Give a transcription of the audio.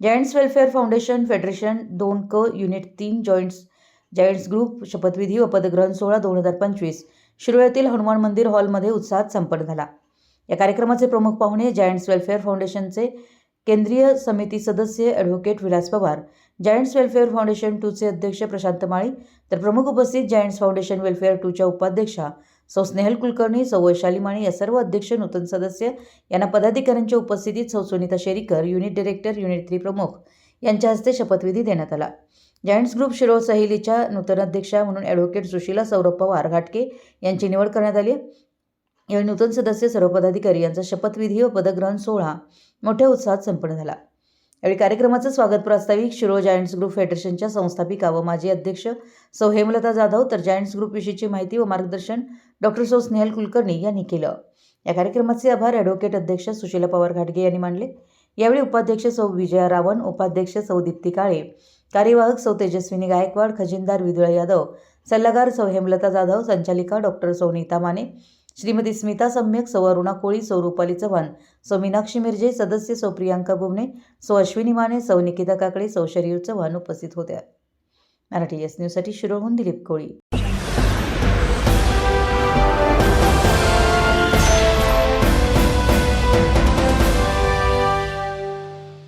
Giants welfare foundation federation दोन क unit तीन जॉईंट्स जायंट्स ग्रुप शपथविधी व पदग्रहण सोहळा दोन हजार पंचवीस. शिरोळ्यातील हनुमान मंदिर हॉलमध्ये उत्साहात संपन्न झाला. या कार्यक्रमाचे प्रमुख पाहुणे जायंट्स वेलफेअर फाउंडेशनचे केंद्रीय समिती सदस्य advocate Vilas Pawar. Giants welfare foundation टूचे अध्यक्ष प्रशांत माळी. तर प्रमुख उपस्थित जायंट्स फाउंडेशन वेलफेअर टूच्या उपाध्यक्षा सौ स्नेहल कुलकर्णी सौ वैशाली माळी या सर्व अध्यक्ष नूतन सदस्य यांना पदाधिकाऱ्यांच्या उपस्थितीत सौ Sunita Sherikar unit director unit three प्रमुख यांच्या हस्ते शपथविधी देण्यात आला. जायंट्स ग्रुप शिरोळ सहेलीच्या नूतन अध्यक्षा म्हणून ॲडव्होकेट सुशीला सौरभ पवार घाटके यांची निवड करण्यात आली यावेळी नूतन सदस्य सर्व पदाधिकारी यांचा शपथविधी व पदग्रहण सोहळा मोठ्या उत्साहात संपन्न झाला. यावेळी कार्यक्रमाचं स्वागत प्रास्ताविक शिरो जायंट्स ग्रुप फेडरेशनच्या संस्थापिका व माजी अध्यक्ष सौ हेमलता जाधव. तर जायंट्स ग्रुप विषयीची माहिती व मार्गदर्शन डॉक्टर सौ स्नेहल कुलकर्णी यांनी केलं. या कार्यक्रमाचे आभार ॲडव्होकेट अध्यक्ष सुशीला पवार घाटगे यांनी मानले. यावेळी उपाध्यक्ष सौ विजया रावण उपाध्यक्ष सौ दीप्ती काळे कार्यवाहक सौ तेजस्विनी गायकवाड खजिनदार विदुळा यादव सल्लागार सौ हेमलता जाधव संचालिका डॉक्टर सौ नीता माने श्रीमती स्मिता सम्यक सौ अरुणा कोळी सौ रुपाली चव्हाण सौ मीनाक्षी मिर्जे सदस्य सौ प्रियांका बुमणे सौ अश्विनी माने सौ निकिता काकडे सौ शरीर चव्हाण उपस्थित होत्या. मराठी एस न्यूजसाठी शिरोळहून दिलीप कोळी.